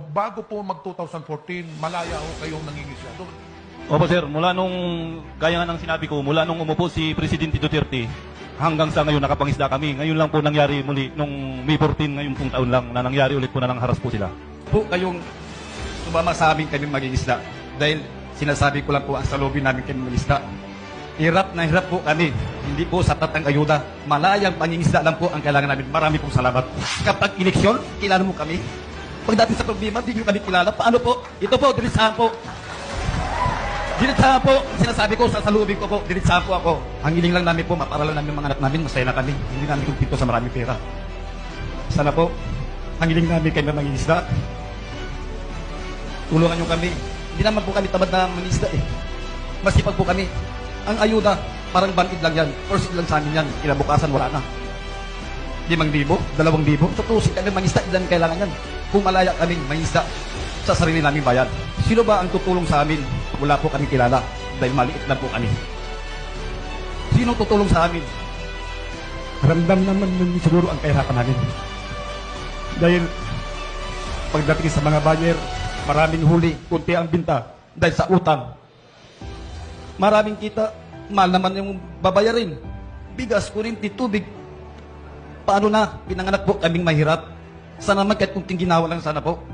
Bago po mag-2014, malaya ho kayong nangingisya. Opo sir, mula nung, gaya nga ng sinabi ko, mula nung umupo si Presidente Duterte, hanggang sa ngayon nakapangisda kami. Ngayon lang po nangyari muli, nung May 14, ngayon pong taon lang, na nangyari ulit po na nangharas po sila. po kayong sumama sa amin kami maging isda. Dahil sinasabi ko lang po ang salubin namin kami maging isda. Hirap na hirap po kami. Hindi po sapat ang ayuda. Malayang pangingisda lang po ang kailangan namin. Marami pong salamat. Kapag eleksyon, kilala mo kami. Pagdating sa problema, hindi nyo kami kilala. Paano po? Ito po, diritsahan po. Diritsahan po. Sinasabi ko, sa salubin ko po, diritsahan po ako. Ang hiling lang namin po, maparalan namin mga anak namin, masaya na kami. Hindi namin kumpito sa maraming pera. Sana po, ang hiling namin kayo na mangingisda. Tulungan nyo kami. Hindi naman po kami tamad na mangisda eh. Masipag po kami. Ang ayuda, parang bangkid lang yan. First lang sa amin yan. Kinabukasan, wala na. Limang libo, dalawang libo. Tutusin kami mangisda, ilan kailangan yan. Kung malaya kami mangisda sa sarili naming bayan. Sino ba ang tutulong sa amin? Wala po kami kilala. Dahil maliit lang po kami. Sino tutulong sa amin? Ramdam naman nun siguro ang kahirapan namin. Dahil pagdating sa mga buyer, maraming huli, kunti ang binta dahil sa utang. Maraming kita, mahal naman yung babayarin. Bigas, kurinti, tubig. Paano na? Pinanganak po kaming mahirap. Sana naman kahit kunting ginawa lang sana po.